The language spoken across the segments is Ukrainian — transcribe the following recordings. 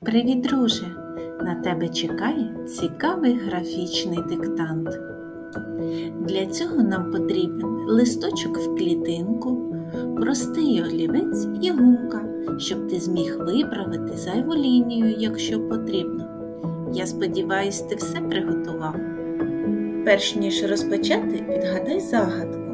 Привіт, друже! На тебе чекає цікавий графічний диктант. Для цього нам потрібен листочок в клітинку, простий олівець і гумка, щоб ти зміг виправити зайву лінію, якщо потрібно. Я сподіваюсь, ти все приготував. Перш ніж розпочати, відгадай загадку,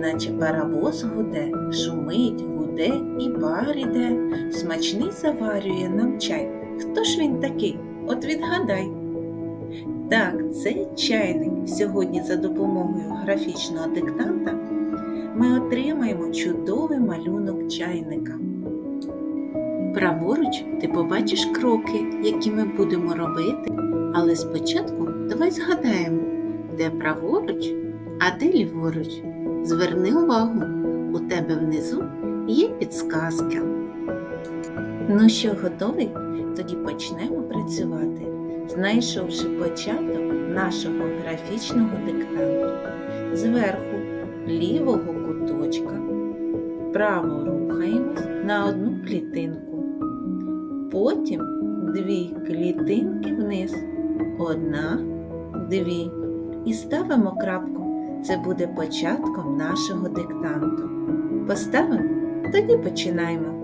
наче паровоз гуде, шумить, гуде і пар іде, смачний заварює нам чай. Хто ж він такий? От відгадай. Так, це чайник. Сьогодні за допомогою графічного диктанта ми отримаємо чудовий малюнок чайника. Праворуч ти побачиш кроки, які ми будемо робити, але спочатку давай згадаємо, де праворуч, а де ліворуч. Зверни увагу, у тебе внизу є підсказка. Ну що, готовий? Тоді почнемо працювати, знайшовши початок нашого графічного диктанту. Зверху лівого куточка вправо рухаємось на одну клітинку. Потім дві клітинки вниз. Одна, дві. І ставимо крапку. Це буде початком нашого диктанту. Поставимо? Тоді починаємо.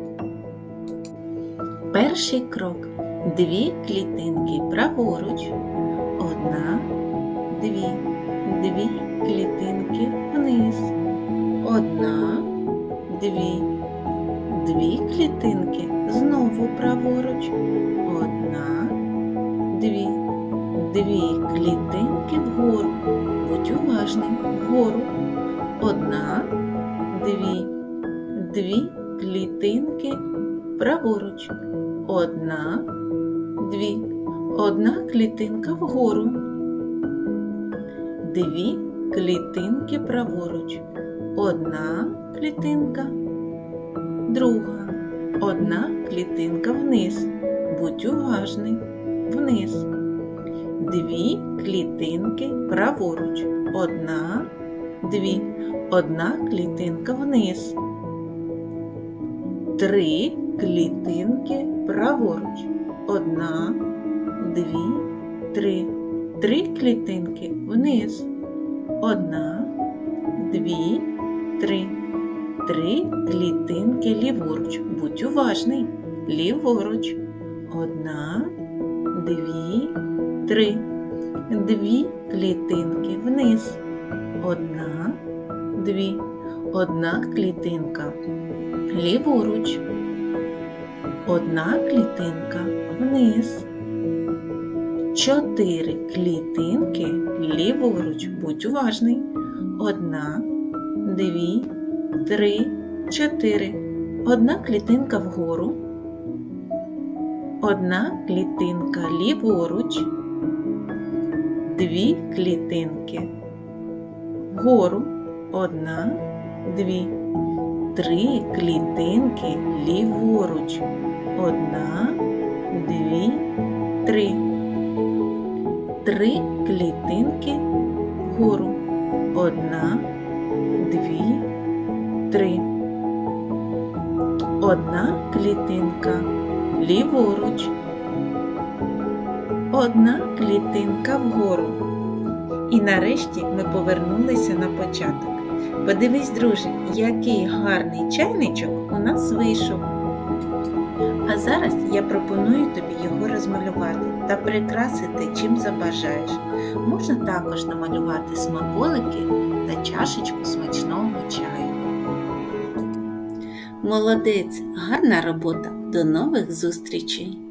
Перший крок. Дві клітинки праворуч. Одна, дві, дві клітинки вниз. Одна, дві, дві клітинки знову праворуч. Одна, дві, дві клітинки. Будь вгору. Одна, дві, дві клітинки праворуч. Одна, дві, одна клітинка вгору. Дві клітинки праворуч. Одна клітинка, друга. Одна клітинка вниз. Будь уважний. Вниз. Дві клітинки праворуч. Одна, дві. Одна клітинка вниз. Три клітинки праворуч. Одна, дві, три. Три клітинки вниз. Одна, дві, три. Три клітинки ліворуч. Будь уважний. Ліворуч. Одна, дві, три. Дві клітинки вниз. Одна, дві. Одна клітинка ліворуч. Одна клітинка вниз. Чотири клітинки ліворуч. Будь уважний. Одна, дві, три, чотири. Одна клітинка вгору. Одна клітинка ліворуч. Дві клітинки вгору. Одна, дві три клітинки ліворуч. Одна, дві, три. Три клітинки вгору. Одна, дві, три. Одна клітинка ліворуч. Одна клітинка вгору. І нарешті ми повернулися на початок. Подивись, друже, який гарний чайничок у нас вийшов. А зараз я пропоную тобі його розмалювати та прикрасити чим забажаєш. Можна також намалювати смаколики та чашечку смачного чаю. Молодець, гарна робота! До нових зустрічей!